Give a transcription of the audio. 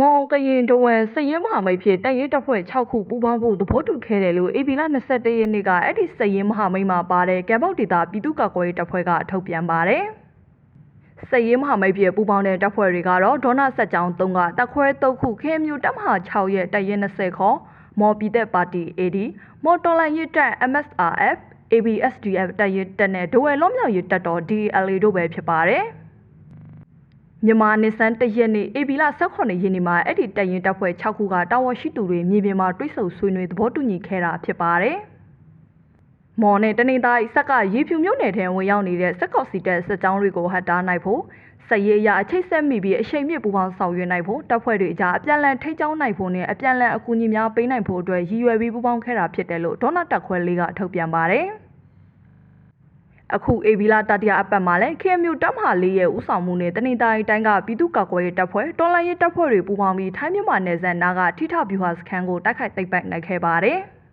မောင်ကရင်တဝဲစရင်မဟာမိတ်ဖြစ်တိုက်ရဲတပ်ဖွဲ့6ခုပူးပေါင်းဖို့သဘောတူခဲ့တယ်လို့ AB လ21ရက်နေ့ကအဲ့ဒီစရင်မဟာမိတ်မှာပါတဲ့ကံပေါက်ဒေတာပြည်သူ့ကာကွယ်ရေးတပ်ဖွဲ့ကထုတ်ပြန်ပါတယ်။စရင်မဟာမိတ်ဖြစ်ပူးပေါင်းတဲ့တပ်ဖွဲ့တွေကတော့ဒေါနာဆက်ကြောင်း3ကတပ်ခွဲ3ခုခဲမျိုးတပ်မဟာ6ရဲ့တိုက်ရဲ20ခေါ်မော်ပြည်သက်ပါတီ AD မော်တော်လိုင်းရတပ် MSRF ABSDF တပ်ရဲတပ်နဲ့ဒိုဝဲလုံးမြောက်ရတပ်တော် DLA တို့ပဲဖြစ်ပါတယ်။ မြန်မာနေစန်းတရက်နေ့အေဘီလာ18ရက်နေ့မှာအဲ့ဒီတပ်ရင်တပ်ဖွဲ့6ခုကတာဝန်ရှိသူတွေမြေပြင်မှာတွိတ်ဆုံဆွေးနွေးသဘောတူညီခဲ့တာဖြစ်ပါတယ်။မော်နဲ့တနေသားဤဆက်ကရေဖြူမြို့နယ်ထဲဝင်ရောက်နေတဲ့စက်ကော့စီတက်စစ်ကြောင်းတွေကိုဟတ်တားနိုင်ဖို့စက်ရေးရအချိတ်ဆက်မိပြီးအရှိန်မြင့်ပူပေါင်းဆောင်ရွက်နိုင်ဖို့တပ်ဖွဲ့တွေအကြားအပြန်လန်ထိကြောင်းနိုင်ဖို့နဲ့အပြန်လန်အကူအညီများပေးနိုင်ဖို့အတွက်ရည်ရွယ်ပြီးပူပေါင်းခဲ့တာဖြစ်တယ်လို့ဒေါနာတက်ခွဲလေးကထုတ်ပြန်ပါတယ်။ အခုအေဗီလာတတိယအပတ်မှာလည်း KMU တပ်မဟာလေးရဲ့ဥဆောင်မှုနဲ့တနင်္သာရီတိုင်းကပြည်သူ့ကာကွယ်ရေးတပ်ဖွဲ့တော်လိုင်းရေးတပ်ဖွဲ့တွေပူးပေါင်းပြီးထိုင်းမြန်မာနယ်စပ်နားကထိထဗျူဟာစခန်းကိုတိုက်ခိုက်သိမ်းပိုက်နိုင်ခဲ့ပါတယ်။